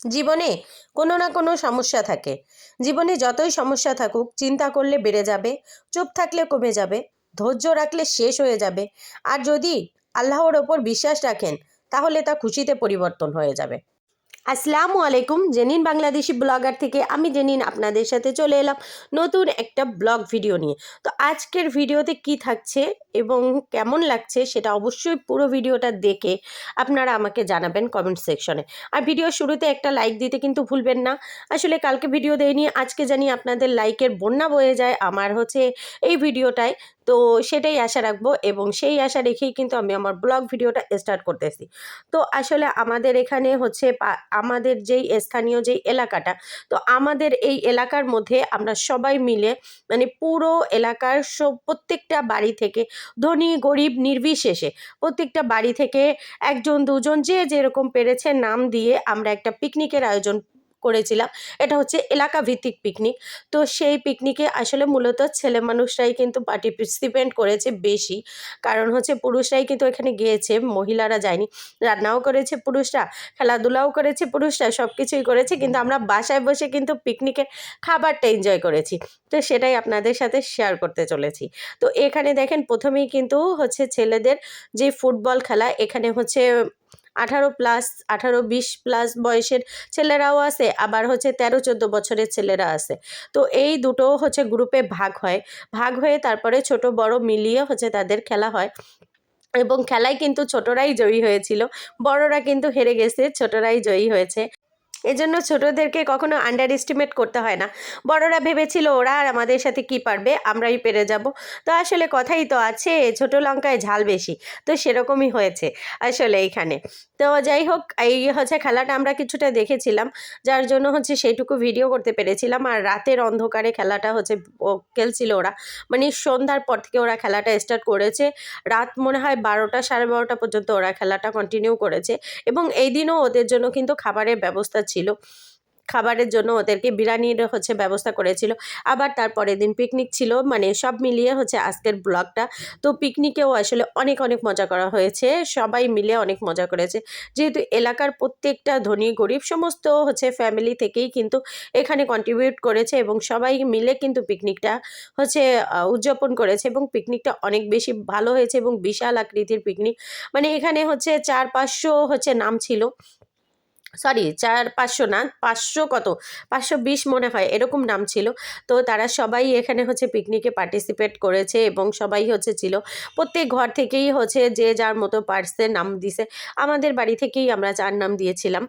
জীবনে কোনো না কোনো সমস্যা থাকে। জীবনে যতই সমস্যা থাকুক, চিন্তা করলে বেড়ে যাবে, চুপ থাকলে কমে যাবে, ধৈর্য রাখলে শেষ হয়ে যাবে। আর যদি আল্লাহর ওপর বিশ্বাস রাখেন, তাহলে তা খুশিতে পরিবর্তন হয়ে যাবে। আসসালামু আলাইকুম, জেনিন বাংলাদেশি ব্লগার থেকে আমি জেনিন আপনাদের সাথে চলে এলাম নতুন একটা ব্লগ ভিডিও নিয়ে। তো আজকের ভিডিওতে কি থাকছে এবং কেমন লাগছে সেটা অবশ্যই পুরো ভিডিওটা দেখে আপনারা আমাকে জানাবেন কমেন্ট সেকশনে আর ভিডিও শুরুতে একটা লাইক দিতে কিন্তু ভুলবেন না। আসলে কালকে ভিডিও দেয়নি আজকে জানি আপনাদের লাইকের বন্যা বয়ে যায়। আমার হচ্ছে এই ভিডিওটায় তো সেটাই আশা রাখব এবং সেই আশা রেখেই কিন্তু আমি আমার ব্লগ ভিডিওটা স্টার্ট করতেছি। তো আসলে আমাদের এখানে হচ্ছে আমাদের যেই স্থানীয় যেই এলাকাটা, তো আমাদের এই এলাকার মধ্যে আমরা সবাই মিলে মানে পুরো এলাকার সব প্রত্যেকটা বাড়ি থেকে ধনী, গরিব, নির্বিশেষে প্রত্যেকটা বাড়ি থেকে একজন, দুজন যে যেরকম পেরেছে নাম দিয়ে আমরা একটা পিকনিকের আয়োজন করেছিলাম। এটা হচ্ছে এলাকা ভিত্তিক পিকনিক তো সেই পিকনিকে আসলে মূলত ছেলে মানুষরাই কিন্তু পার্টিসিপেন্ট করেছে বেশি। কারণ হচ্ছে পুরুষরাই কিন্তু এখানে গিয়েছে, মহিলারা যায়নি। রান্নাও করেছে পুরুষরা, খেলাধুলাও করেছে পুরুষরা সব কিছুই করেছে। কিন্তু আমরা বাসায় বসে কিন্তু পিকনিকের খাবারটা এনজয় করেছি। তো সেটাই আপনাদের সাথে শেয়ার করতে চলেছি। তো এখানে দেখেন প্রথমেই কিন্তু হচ্ছে ছেলেদের যে ফুটবল খেলা, এখানে হচ্ছে আঠারো প্লাস, আঠারো বিশ প্লাস বয়সের ছেলেরাও আছে, আবার হচ্ছে তেরো, চোদ্দ বছরের ছেলেরা আছে। তো এই দুটো হচ্ছে গ্রুপে ভাগ হয়। ভাগ হয়ে তারপরে ছোট, বড় মিলিয়ে হচ্ছে তাদের খেলা হয়। এবং খেলায় কিন্তু ছোটরাই জয়ী হয়েছিল। বড়রা কিন্তু হেরে গেছে, ছোটরাই জয়ী হয়েছে। এজন্য ছোটদেরকে কখনো আন্ডার এস্টিমেট করতে হয় না। বড়রা ভেবেছিল ওরা আর আমাদের সাথে কি পারবে, আমরাই পেরে যাব। তো আসলে কথাই তো আছে, ছোট লঙ্কায় ঝাল বেশি। তো সেরকমই হয়েছে আসলে এইখানে তো যাই হোক, এই হচ্ছে খেলাটা আমরা কিছুটা দেখেছিলাম, যার জন্য হচ্ছে সেইটুকু ভিডিও করতে পেরেছিলাম। আর রাতের অন্ধকারে খেলাটা হচ্ছে খেলছিল ওরা। মানে সন্ধ্যার পর থেকে ওরা খেলাটা স্টার্ট করেছে। রাত মনে হয় বারোটা, সাড়ে বারোটা পর্যন্ত ওরা খেলাটা কন্টিনিউ করেছে। এবং এই দিনও ওদের জন্য কিন্তু খাবারের ব্যবস্থা ছিল। খাবারের জন্য ওদেরকে বিরিয়ানির হচ্ছে ব্যবস্থা করেছিল। আবার তারপরের দিন পিকনিক ছিল মানে সব মিলিয়ে হচ্ছে আজকের ব্লগটা। তো পিকনিকেও আসলে অনেক অনেক মজা করা হয়েছে, সবাই মিলে অনেক মজা করেছে। যেহেতু এলাকার প্রত্যেকটা ধনী গরিব সমস্ত হচ্ছে ফ্যামিলি থেকেই কিন্তু এখানে কন্ট্রিবিউট করেছে এবং সবাই মিলে কিন্তু পিকনিকটা হচ্ছে উদযাপন করেছে এবং পিকনিকটা অনেক বেশি ভালো হয়েছে এবং বিশাল আকৃতির পিকনিক মানে এখানে হচ্ছে চার, পাঁচশো হচ্ছে নাম ছিল। সরি চার, পাঁচশো না, পাঁচশো কত? পাঁচশো বিশ মনে হয়, এরকম নাম ছিল। তো তারা সবাই এখানে হচ্ছে পিকনিকে পার্টিসিপেট করেছে এবং সবাই হচ্ছে ছিল। প্রত্যেক ঘর থেকেই হচ্ছে যে যার মতো পার্সে নাম দিছে। আমাদের বাড়ি থেকেই আমরা চার নাম দিয়েছিলাম।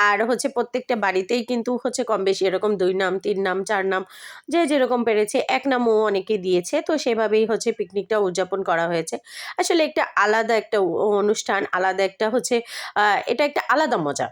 আর হচ্ছে প্রত্যেকটা বাড়িতেই কিন্তু হচ্ছে কম বেশি এরকম দুই নাম, তিন নাম, চার নাম, যে যেরকম পেরেছে, এক নামও অনেকে দিয়েছে। তো সেভাবেই হচ্ছে পিকনিকটা উদযাপন করা হয়েছে। আসলে একটা আলাদা একটা অনুষ্ঠান, আলাদা একটা হচ্ছে এটা একটা আলাদা মজা।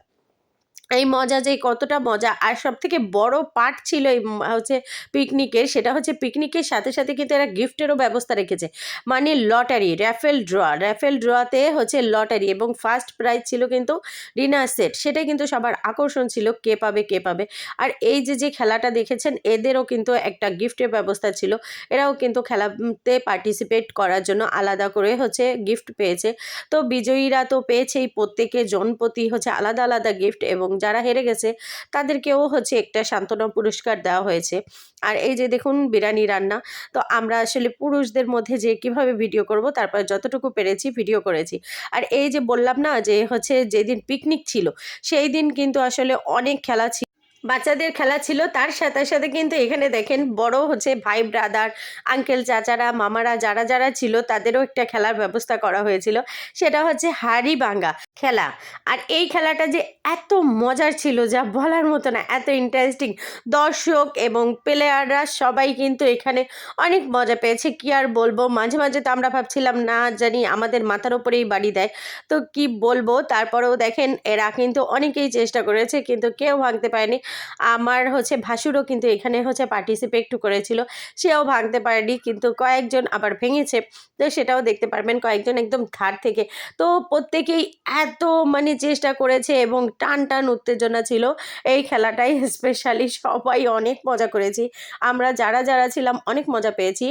এই মজা যে কতটা মজা। আর সব থেকে বড় পার্ট ছিল এই হচ্ছে পিকনিকের সেটা হচ্ছে পিকনিকের সাথে সাথে কিন্তু এরা গিফটেরও ব্যবস্থা রেখেছে। মানে লটারি র্যাফেল ড্র র্যাফেল ড্রতে হচ্ছে লটারি এবং ফার্স্ট প্রাইজ ছিল কিন্তু ডিনার সেট সেটাই কিন্তু সবার আকর্ষণ ছিল, কে পাবে কে পাবে। আর এই যে যে খেলাটা দেখেছেন, এদেরও কিন্তু একটা গিফটের ব্যবস্থা ছিল। এরাও কিন্তু খেলাতে পার্টিসিপেট করার জন্য আলাদা করে হচ্ছে গিফট পেয়েছে। তো বিজয়ীরা তো পেয়েছেই, প্রত্যেকে জনপ্রতি হচ্ছে আলাদা আলাদা গিফট এবং যারা হেরে গেছে, তাদেরকেও হচ্ছে একটা সান্ত্বনা পুরস্কার দেওয়া হয়েছে। আর এই যে দেখুন বিরিয়ানি রান্না, তো আমরা আসলে পুরুষদের মধ্যে যে কীভাবে ভিডিও করব, তারপর যতটুকু পেরেছি ভিডিও করেছি। আর এই যে বললাম না যে হচ্ছে যেদিন পিকনিক ছিল, সেই দিন কিন্তু আসলে অনেক খেলা ছিল বাচ্চাদের খেলা ছিল, তার সাথে সাথে কিন্তু এখানে দেখেন বড় হচ্ছে ভাই ব্রাদার আঙ্কেল চাচারা, মামারা যারা যারা ছিল তাদেরও একটা খেলার ব্যবস্থা করা হয়েছিল। সেটা হচ্ছে হাড়ি ভাঙ্গা খেলা। আর এই খেলাটা যে এত মজার ছিল, যা বলার মতো না, এত ইন্টারেস্টিং দর্শক এবং প্লেয়াররা সবাই কিন্তু এখানে অনেক মজা পেয়েছে। কি আর বলব, মাঝে মাঝে তো আমরা ভাবছিলাম, না জানি, আমাদের মাথার ওপরেই বাড়ি দেয়। তো কি বলব, তারপরেও দেখেন এরা কিন্তু অনেকেই চেষ্টা করেছে, কিন্তু কেউ ভাঙতে পারেনি। আমার হচ্ছে ভাসুরও কিন্তু এখানে হচ্ছে পার্টিসিপেট করেছিল। সেও ভাঙতে পারেনি, কিন্তু কয়েকজন আবার ভেঙেছে। তো সেটাও দেখতে পারবেন, কয়েকজন একদম ধার থেকে। তো প্রত্যেকেই এত মানে চেষ্টা করেছে এবং টান টান উত্তেজনা ছিল। এই খেলাটাই স্পেশালি সবাই অনেক মজা করেছি। আমরা যারা যারা ছিলাম অনেক মজা পেয়েছি।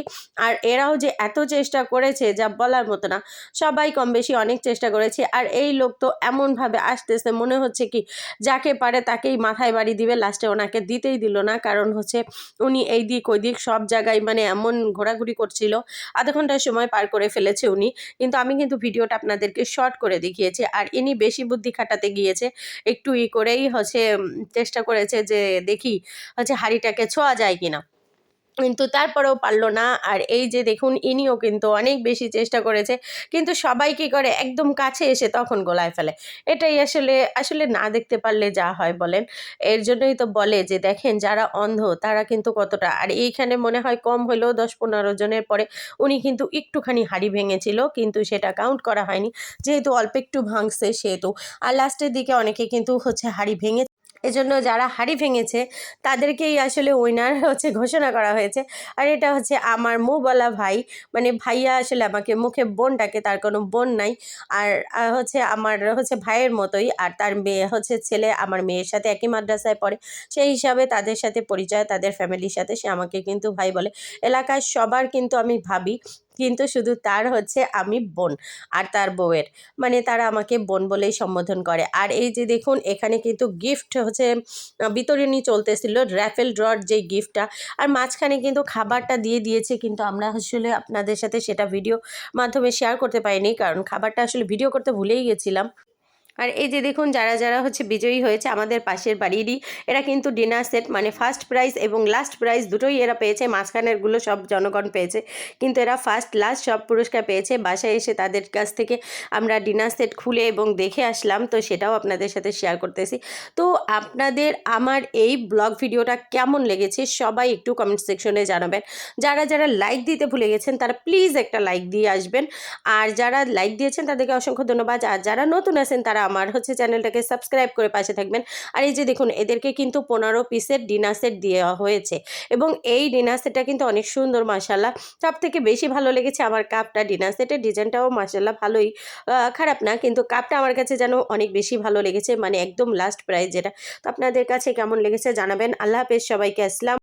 আর এরাও যে এত চেষ্টা করেছে যা বলার মতো না, সবাই কম বেশি অনেক চেষ্টা করেছে। আর এই লোক তো এমনভাবে আসতেছে, মনে হচ্ছে কি যাকে পারে তাকেই মাথায় বাড়ি দিবে। লাস্টে ওনাকে দিতেই দিল না। কারণ হচ্ছে উনি এই দিক ওই দিক সব জায়গায় মানে এমন ঘোরাঘুরি করছিল। আধা ঘণ্টার সময় পার করে ফেলেছে উনি। কিন্তু আমি কিন্তু ভিডিওটা আপনাদেরকে শর্ট করে দেখিয়েছি। আর ইনি বেশি বুদ্ধি খাটাতে গিয়েছে, একটু ই করেই হচ্ছে চেষ্টা করেছে যে দেখি হচ্ছে হাড়িটাকে ছোঁয়া যায় কিনা। কিন্তু তারপরেও পারল না। আর এই যে দেখুন, ইনিও কিন্তু অনেক বেশি চেষ্টা করেছে, কিন্তু সবাই কী করে, একদম কাছে এসে তখন গোলায় ফেলে। এটাই আসলে আসলে না দেখতে পারলে যা হয় বলেন। এর জন্যই তো বলে যে, দেখেন যারা অন্ধ, তারা কিন্তু কতটা, আর এইখানে মনে হয় কম হলেও দশ পনেরো জনের পরে উনি কিন্তু একটুখানি হাড়ি ভেঙেছিল, কিন্তু সেটা কাউন্ট করা হয়নি। যেহেতু অল্প একটু ভাঙছে সেহেতু। আর লাস্টের দিকে অনেকে কিন্তু হচ্ছে হাড়ি ভেঙে এজন্য যারা হাড়ি ভেঙেছে, তাদেরকেই আসলে উইনার হচ্ছে ঘোষণা করা হয়েছে। আর এটা হচ্ছে আমার মুবলা ভাই মানে ভাইয়া আসলে আমাকে মুখে বোন ডাকে তার কোনো বোন নাই। আর হচ্ছে আমার হচ্ছে ভাইয়ের মতোই, আর তার মেয়ে হচ্ছে ছেলে, আমার মেয়ের সাথে একই মাদ্রাসায় পড়ে। সেই হিসাবে তাদের সাথে পরিচয়, তাদের ফ্যামিলির সাথে সে আমাকে কিন্তু ভাই বলে। এলাকায় সবার কিন্তু আমি ভাবি কিন্তু শুধু তার হচ্ছে আমি বোন আর তার বউয়ের। মানে তারা আমাকে বোন বলেই সম্বোধন করে। আর এই যে দেখুন, এখানে কিন্তু গিফট হচ্ছে বিতরণী চলতেছিল র্যাফেল ড্রর যে গিফটটা আর মাঝখানে কিন্তু খাবারটা দিয়ে দিয়েছে, কিন্তু আমরা আসলে আপনাদের সাথে সেটা ভিডিও মাধ্যমে শেয়ার করতে পারিনি, কারণ খাবারটা আসলে ভিডিও করতে ভুলেই গেছিলাম। আর এই যে দেখুন, যারা যারা হচ্ছে বিজয়ী হয়েছে আমাদের পাশের বাড়িরই, এরা কিন্তু ডিনার সেট মানে ফার্স্ট প্রাইজ এবং লাস্ট প্রাইজ দুটোই এরা পেয়েছে। মাঝখানেরগুলো সব জনগণ পেয়েছে। কিন্তু এরা ফার্স্ট লাস্ট সব পুরস্কার পেয়েছে। বাসায় এসে তাদের কাছ থেকে আমরা ডিনার সেট খুলে এবং দেখে আসলাম। তো সেটাও আপনাদের সাথে শেয়ার করতেছি। তো আপনাদের আমার এই ব্লগ ভিডিওটা কেমন লেগেছে সবাই একটু কমেন্ট সেকশনে জানাবেন। যারা যারা লাইক দিতে ভুলে গেছেন, তারা প্লিজ একটা লাইক দিয়ে আসবেন। আর যারা লাইক দিয়েছেন, তাদেরকে অসংখ্য ধন্যবাদ। আর যারা নতুন আছেন, তারা আমার হচ্ছে চ্যানেলটাকে সাবস্ক্রাইব করে পাশে থাকবেন। আর এই যে দেখুন, এদেরকে কিন্তু পনেরো পিসের ডিনার সেট দেওয়া হয়েছে এবং এই ডিনার সেটটা কিন্তু অনেক সুন্দর মাসাল্লাহ সব থেকে বেশি ভালো লেগেছে আমার কাপটা। ডিনার সেটের ডিজাইনটাও মাসাল্লাহ ভালোই খারাপ না, কিন্তু কাপটা আমার কাছে যেন অনেক বেশি ভালো লেগেছে মানে একদম লাস্ট প্রাইস যেটা। তো আপনাদের কাছে কেমন লেগেছে জানাবেন। আল্লাহ হাফেজ সবাইকে, আসসালাম।